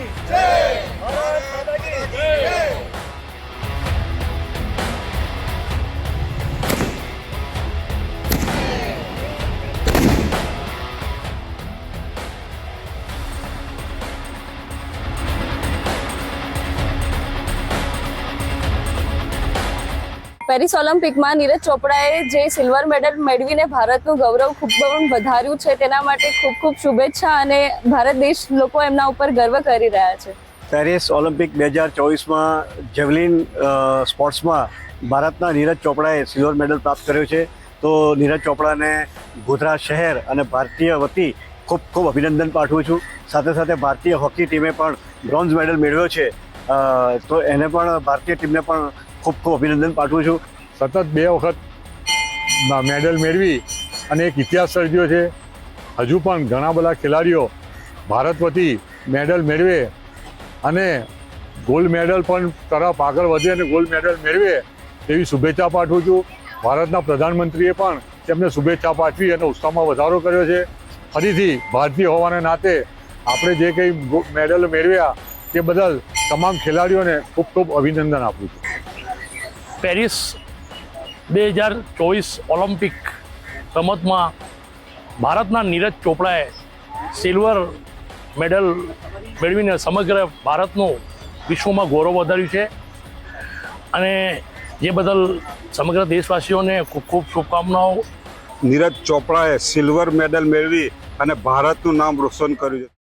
Change. Paris ઓલિમ્પિકમાં નીરજ ચોપડાએ જે સિલ્વર મેડલ મેળવીને ભારતનું ગૌરવ ખૂબ વધાર્યું છે, તેના માટે ખૂબ ખૂબ શુભેચ્છા અને ભારત દેશ લોકો એમના ઉપર ગર્વ કરી રહ્યા છે. પેરિસ ઓલિમ્પિક બે હજાર ચોવીસમાં જેવલિન સ્પોર્ટ્સમાં ભારતના નીરજ ચોપડાએ સિલ્વર મેડલ પ્રાપ્ત કર્યો છે. તો નીરજ ચોપડાને ગોધરા શહેર અને ભારતીય વતી ખૂબ ખૂબ અભિનંદન પાઠવું છું. સાથે સાથે ભારતીય હોકી ટીમે પણ બ્રોન્ઝ મેડલ મેળવ્યો છે. તો એને પણ ભારતીય ટીમને પણ ખૂબ ખૂબ અભિનંદન પાઠવું છું. સતત બે વખત મેડલ મેળવી અને એક ઇતિહાસ સર્જ્યો છે. હજુ પણ ઘણા બધા ખેલાડીઓ ભારત વતી મેડલ મેળવે અને ગોલ્ડ મેડલ પણ તરફ આગળ વધે અને ગોલ્ડ મેડલ મેળવે તેવી શુભેચ્છા પાઠવું છું. ભારતના પ્રધાનમંત્રીએ પણ તેમને શુભેચ્છા પાઠવી અને ઉત્સાહમાં વધારો કર્યો છે. ફરીથી ભારતીય હોવાને નાતે આપણે જે કંઈ મેડલ મેળવ્યા તે બદલ તમામ ખેલાડીઓને ખૂબ ખૂબ અભિનંદન આપું છું. પેરિસ બે હજાર ચોવીસ ઓલિમ્પિક રમતમાં ભારતના નીરજ ચોપડાએ સિલ્વર મેડલ મેળવીને સમગ્ર ભારતનું વિશ્વમાં ગૌરવ વધાર્યું છે. અને જે બદલ સમગ્ર દેશવાસીઓને ખૂબ ખૂબ શુભકામનાઓ. નીરજ ચોપડાએ સિલ્વર મેડલ મેળવી અને ભારતનું નામ રોશન કર્યું છે.